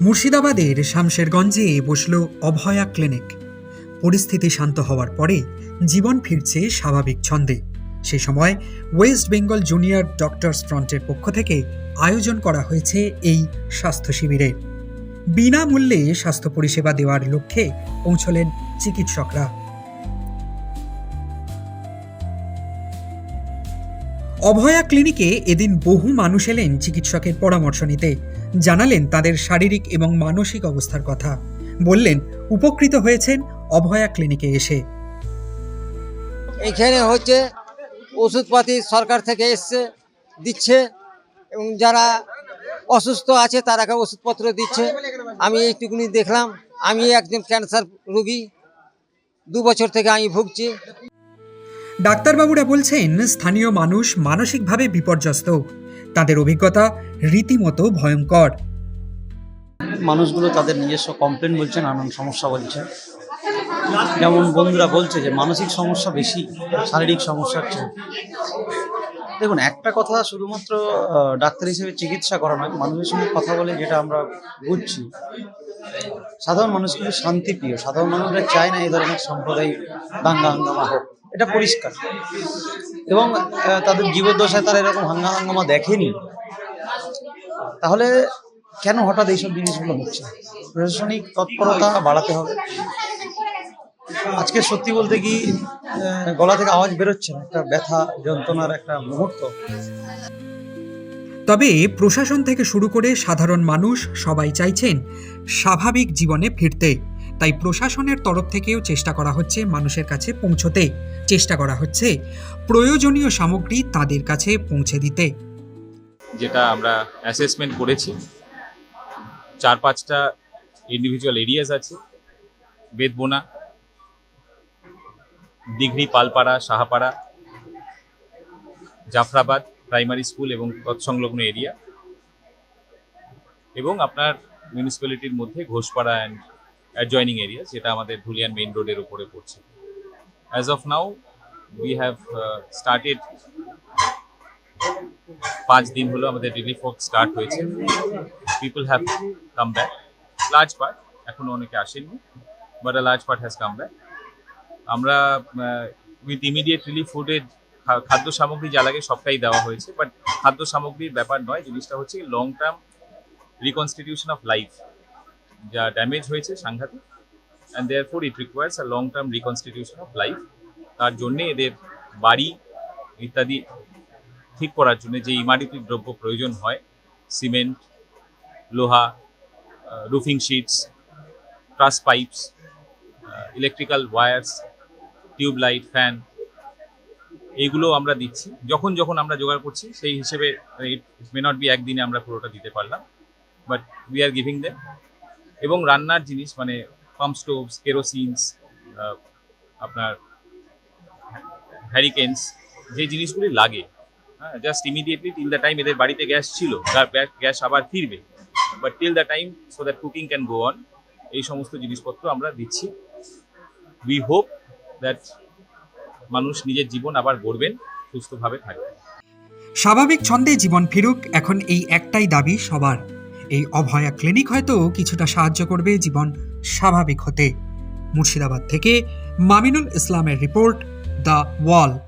মুর্শিদাবাদের শামশেরগঞ্জে বসল অভয়া ক্লিনিক। পরিস্থিতি শান্ত হওয়ার পরে জীবন ফিরছে স্বাভাবিক ছন্দে। সে সময় ওয়েস্ট বেঙ্গল জুনিয়র ডক্টরস ফ্রন্টের পক্ষ থেকে আয়োজন করা হয়েছে এই স্বাস্থ্য শিবিরে। বিনামূল্যে স্বাস্থ্য পরিষেবা দেওয়ার লক্ষ্যে পৌঁছলেন চিকিৎসকরা। অভয়া ক্লিনিকে এদিন বহু মানুষ এলেন চিকিৎসকের পরামর্শ নিতে। জানালেন তাদের শারীরিক এবং মানসিক অবস্থার কথা। বললেন উপকৃত হয়েছেন অভয়া ক্লিনিকে এসে। এখানে হচ্ছে ওষুধপাতি সরকার থেকে এসছে দিচ্ছে এবং যারা অসুস্থ আছে তারাকে ওষুধপত্র দিচ্ছে। আমি এইটুকুনি দেখলাম। আমি একজন ক্যান্সার রোগী। দু বছর থেকে আমি ভুগছি। ডাক্তারবাবুরা বলছেন স্থানীয় মানুষ মানসিকভাবে বিপর্যস্ত। তাদের অভিজ্ঞতা রীতিমতো ভয়ঙ্কর। মানুষগুলো তাদের নিজস্ব কমপ্লেন বলছে নানান সমস্যা বলছে যেমন বন্ধুরা বলছে যে, মানসিক সমস্যা বেশি, শারীরিক সমস্যার চেয়ে দেখুন, একটা কথা শুধুমাত্র ডাক্তার হিসেবে চিকিৎসা করা নয়, মানুষের সঙ্গে কথা বলে যেটা আমরা বুঝছি। সাধারণ মানুষ কিন্তু শান্তিপ্রিয়, সাধারণ মানুষরা চায় না এই ধরনের সম্প্রদায় দাঙ্গা হাঙ্গামা হোক। এটা পরিষ্কার। এবং তাদের জীবদ্দশায় তারা এরকম হাঙ্গা হাঙ্গামা দেখেনি। তাহলে কেন হঠাৎ এইসব জিনিসগুলো হচ্ছে? প্রশাসনিক তৎপরতা বাড়াতে হবে। আজকে সত্যি বলতে কি গলা থেকে আওয়াজ বেরোচ্ছে একটা ব্যথা, যন্ত্রণার একটা মুহূর্ত। তবে প্রশাসন থেকে শুরু করে সাধারণ মানুষ সবাই চাইছেন স্বাভাবিক জীবনে ফিরতে। তাই প্রশাসনের তরফ থেকেও চেষ্টা করা হচ্ছে মানুষের কাছে পৌঁছতে। চেষ্টা করা হচ্ছে প্রয়োজনীয় সামগ্রী তাদের কাছে পৌঁছে দিতে। যেটা আমরা অ্যাসেসমেন্ট করেছি। চার পাঁচটা ইন্ডিভিজুয়াল এরিয়াস আছে। বেদবোনা দিঘড়ি পালপাড়া, সাহাপাড়া, জাফরাবাদ প্রাইমারি স্কুল এবং তৎসংলগ্ন এরিয়া এবং আপনার মিউনিসিপ্যালিটির মধ্যে ঘোষপাড়া অ্যান্ড অ্যাডজয়নিং এরিয়া যেটা আমাদের ধুলিয়ান মেইন রোডের উপরে পড়ছে। As of now we have started পাঁচ দিন হলো আমাদের রিলিফ ওয়ার্ক স্টার্ট হয়েছে। People have come back large part এখনও অনেকে আসেননি but a large part has come back আমরা উইথ ইমিডিয়েট রিলিফ ফুডের খাদ্য সামগ্রী যা লাগে সবটাই দেওয়া হয়েছে বাট খাদ্য সামগ্রীর ব্যাপার নয়, জিনিসটা হচ্ছে long term reconstitution of life যা ড্যামেজ হয়েছে সাংঘাতিক and therefore it requires a long term reconstitution of life তার জন্যে এদের বাড়ি ইত্যাদি ঠিক করার জন্য যে ইমারতি দ্রব্য প্রয়োজন হয় সিমেন্ট লোহা roofing sheets truss pipes electrical wires tube light fan এইগুলো আমরা দিচ্ছি। যখন যখন আমরা জোগাড় করছি, সেই হিসেবে ইট মে নট বি একদিনে আমরা পুরোটা দিতে পারলাম but we are giving them এবং রান্নার জিনিস মানে পাম্প স্টোভস কেরোসিনস আপনার হ্যারিকেন্স যে জিনিসগুলি লাগে। হ্যাঁ just immediately till the time এদের বাড়িতে গ্যাস ছিল গ্যাস আবার ফিরবে। But till the time so that cooking can go on এই সমস্ত জিনিসপত্র আমরা দিচ্ছি। উই হোপ দ্যাট মানুষ নিজের জীবন আবার গড়বেন, সুস্থভাবে থাকবেন। স্বাভাবিক ছন্দে জীবন ফিরুক, এখন এই একটাই দাবি সবার। এই অভয়া ক্লিনিক হয়তো কিছুটা সাহায্য করবে জীবন স্বাভাবিক হতে। মুর্শিদাবাদ থেকে মামিনুল ইসলামের রিপোর্ট দ্য ওয়াল।